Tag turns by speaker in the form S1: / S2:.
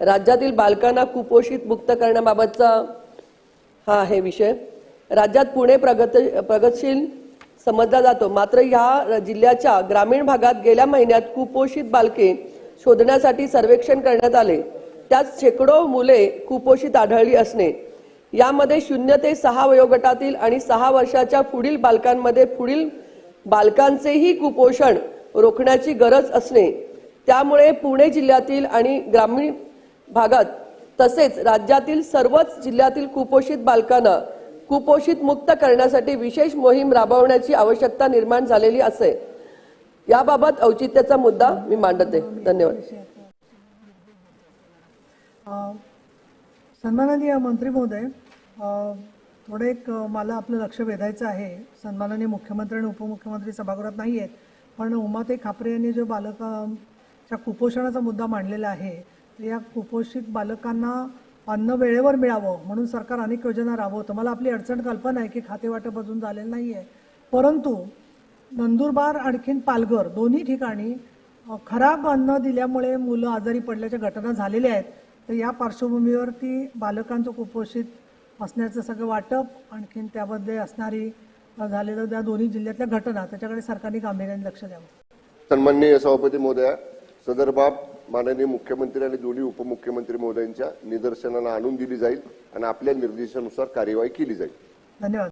S1: राज्यातील बालकांना कुपोषित मुक्त करण्याबाबतचा हा आहे विषय. राज्यात पुणे प्रगत प्रगतशील समजला जातो. मात्र या जिल्ह्याच्या ग्रामीण भागात गेल्या महिन्यात कुपोषित बालके शोधण्यासाठी सर्वेक्षण करण्यात आले. त्यात शेकडो मुले कुपोषित आढळली असणे. यामध्ये शून्य ते सहा वयोगटातील आणि सहा वर्षाच्या पुढील बालकांमध्ये पुढील बालकांचेही कुपोषण रोखण्याची गरज असणे. त्यामुळे पुणे जिल्ह्यातील आणि ग्रामीण भागात. तसेच राज्यातील सर्वच जिल्ह्यातील कुपोषित बालकांना कुपोषित मुक्त करण्यासाठी विशेष मोहीम राबवण्याची आवश्यकता निर्माण झालेली असे. याबाबत औचित्याचा मुद्दा मी मांडते. धन्यवाद.
S2: सन्माननीय मंत्री महोदय थोडे थोडं एक मला आपलं लक्ष वेधायचं आहे. सन्माननीय मुख्यमंत्री आणि उपमुख्यमंत्री सभागृहात नाही आहेत पण उमाते खापरे यांनी जो बालकांच्या कुपोषणाचा मुद्दा मांडलेला आहे या कुपोषित बालकांना अन्न वेळेवर मिळावं म्हणून सरकार अनेक योजना राबवतं. मला आपली अडचण कल्पना आहे की खाते वाटप अजून झालेलं नाही आहे परंतु नंदुरबार आणखीन पालघर दोन्ही ठिकाणी खराब अन्न दिल्यामुळे मुलं आजारी पडल्याच्या घटना झालेल्या आहेत. तर या पार्श्वभूमीवरती बालकांचं कुपोषित असण्याचं सगळं वाटप आणखीन त्यामध्ये असणारी झालेलं त्या दोन्ही जिल्ह्यातल्या घटना त्याच्याकडे सरकारने गांभीर्याने लक्ष द्यावं.
S3: सन्माननीय सभापती महोदया सदर बाब माननीय मुख्यमंत्री आणि दोन्ही उपमुख्यमंत्री महोदयांच्या निदर्शनाला आणून दिली जाईल आणि आपल्या निर्देशानुसार कार्यवाही केली जाईल.
S2: धन्यवाद.